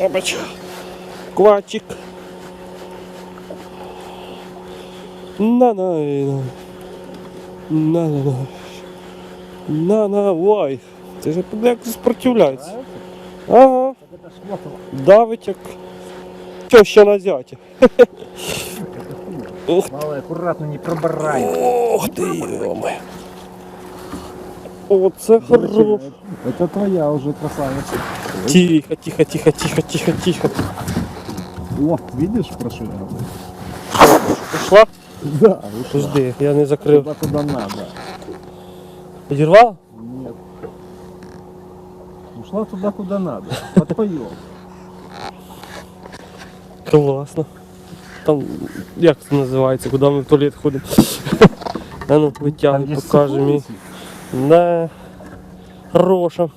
Обач. Квачик. На-на. На-на. На-на, лай. Ти ж як спротивляється. Ага. Давить як. Що ще на зяті? Малый, аккуратно не пробирай. Ох ты, ё йоме. Оце хорош. Это твоя уже красавица. Тихо, тихо, тихо, тихо, тихо, тихо. О, видишь, про что я говорю? Пішла? Да, ушла. Подожди, я не закрив. Туда, куда надо. Підірвала? Нет. Ушла туда, куда надо. Подпоем. Класно. Там, як це називається, куди ми в туалет ходимо. А ну, витягуй, покажи мені. На Роша.